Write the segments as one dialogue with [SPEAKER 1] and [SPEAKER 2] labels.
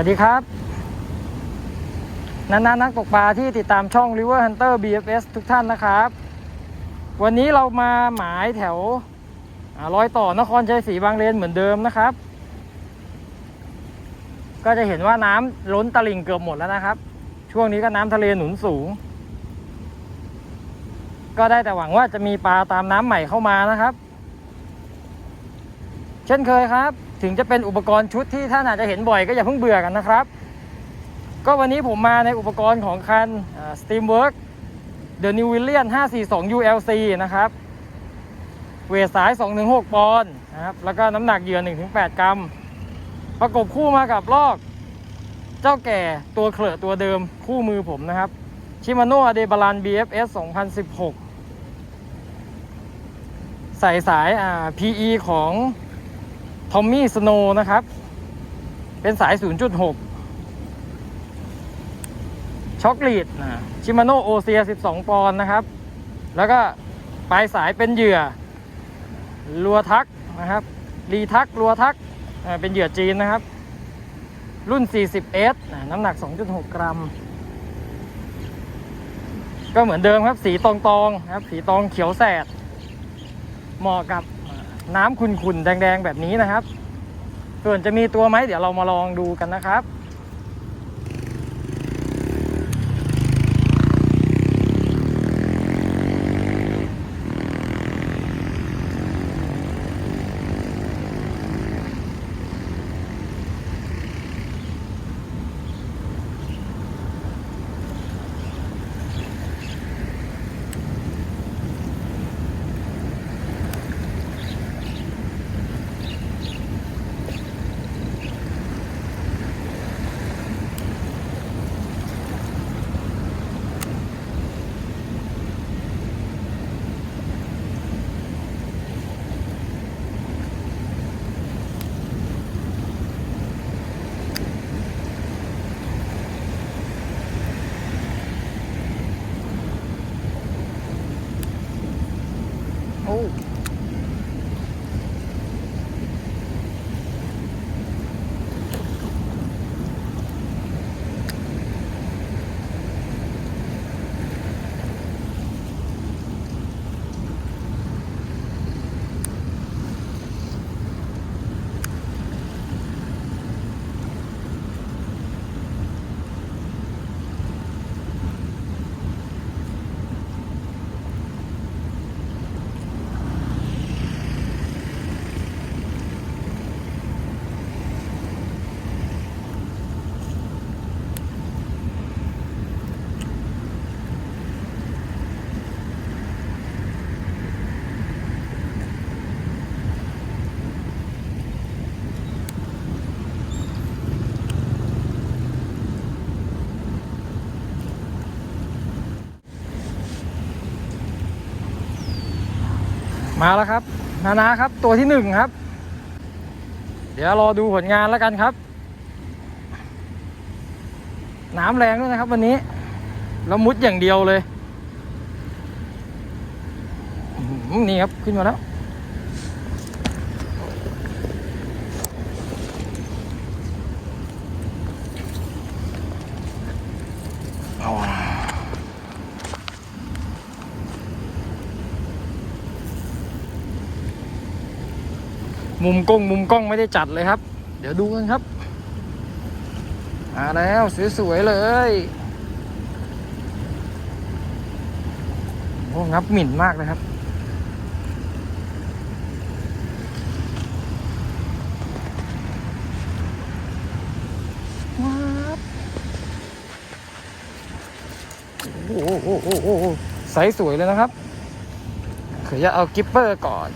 [SPEAKER 1] วัสดีครับนานานักตกปลาที่ติดตามช่อง River Hunter BFS ทุกท่านนะครับ วันนี้เรามาหมายแถวรอยต่อนครชัยศรีบางเลนเหมือนเดิมนะครับ ก็จะเห็นว่าน้ำล้นตลิ่งเกือบหมดแล้วนะครับ ช่วงนี้ก็น้ำทะเลหนุนสูง ก็ได้แต่หวังว่าจะมีปลาตามน้ำใหม่เข้ามานะครับ เช่นเคยครับ ถึงจะเป็นอุปกรณ์ชุดที่ท่านอาจจะเห็นบ่อยก็อย่าเพิ่งเบื่อกันนะครับ ก็วันนี้ผมมาในอุปกรณ์ของคัน Steamwork The New William 542 ULC นะครับ เวทสาย 2-6 ปอนด์นะครับ แล้วก็น้ำหนักเหยื่อ 1-8 กรัม ประกบคู่มากับลอก เจ้าแก่ตัวเขลอะตัวเดิมคู่มือผมนะครับชิมาโน่อเดบาลัน BFS 2016 ใส่สายอ่า PE ของ ทอมมี่สโนนะครับ เป็นสาย 0.6 ช็อกลีดชิมาโนโอเซีย 12 ปอนด์นะครับ แล้วก็ปลายสายเป็นเหยื่อ ลัวทักนะครับรีทักลัวทักเป็นเหยื่อจีนนะครับ รุ่น 40S น้ำหนัก 2.6 กรัม ก็เหมือนเดิมครับ สีตองตองๆครับ สีตองเขียวแสด เหมาะกับ น้ำขุ่นๆแดงๆแบบนี้นะครับ ส่วนจะมีตัวไหมเดี๋ยวเรามาลองดูกันนะครับ มาแล้วครับ นานาครับตัวที่หนึ่งครับ เดี๋ยวรอดูผลงานแล้วกันครับ น้ำแรงด้วยนะครับวันนี้แล้วมุดอย่างเดียวเลย นี่ครับ ขึ้นมาแล้ว มุมกล้องมุมกล้องไม่ได้จัดเลยครับ เดี๋ยวดูกันครับมาแล้วสวยๆเลยโอ้งับหมิ่นมากเลยครับว้าวโอ้โหโอ้โอ้โหไซส์สวยเลยนะครับขอจะเอากิปเปอร์ก่อน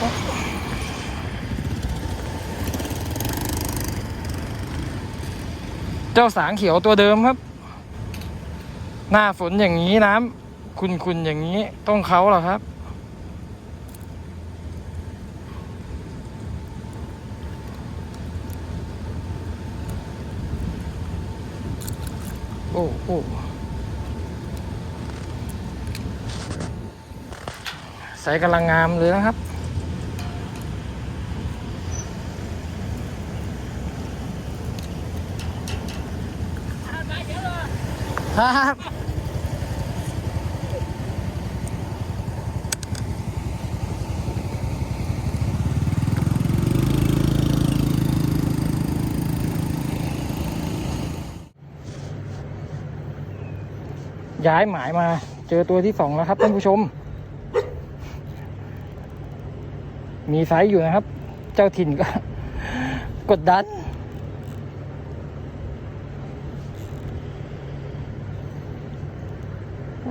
[SPEAKER 1] เจ้าสางเขียวตัวเดิมครับ หน้าฝนอย่างนี้น้ำคุณคุณอย่างนี้ต้องเขาเหรอครับโอ้โอ้ใส่กำลังงามเลยนะครับ ครับย้ายหมายมา เจอตัวที่สองแล้วครับท่านผู้ชม มีไซส์อยู่นะครับ เจ้าถิ่นก็ กดดัน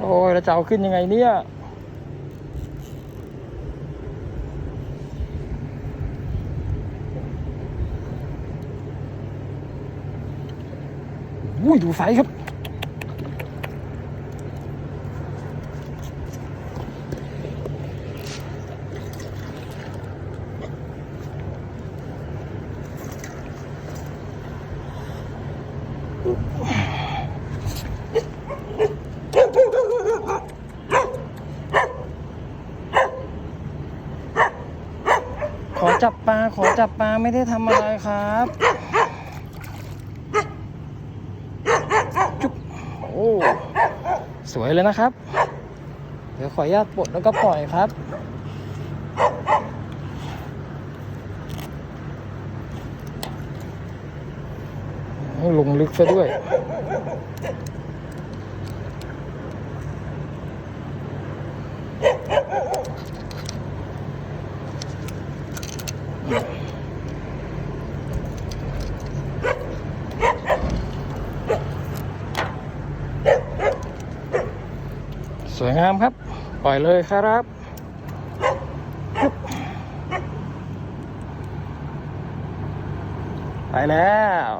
[SPEAKER 1] อ้ยแล้วจะเอาขึ้นยังไงเนี่ยอุ้ยดูไซส์ครับ ขอจับปลา ขอจับปลา ไม่ได้ทำอะไรครับ จุ๊บโอ้ สวยเลยนะครับ เดี๋ยวขออนุญาตปลดแล้วก็ปล่อยครับ ลงลึกซะด้วย งามครับ ปล่อยเลยครับไปแล้ว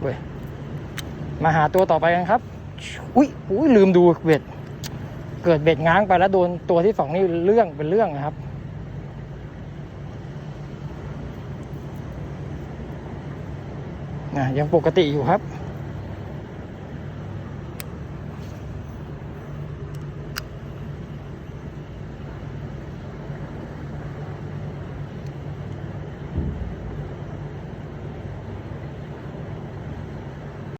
[SPEAKER 1] เว้ยมาหาตัวต่อไปกันครับ อุ้ยอุ้ยลืมดูเบ็ด เกิดเบ็ดง้างไปแล้วโดนตัวที่สองนี่เรื่องเป็นเรื่องนะครับ นะยังปกติอยู่ครับ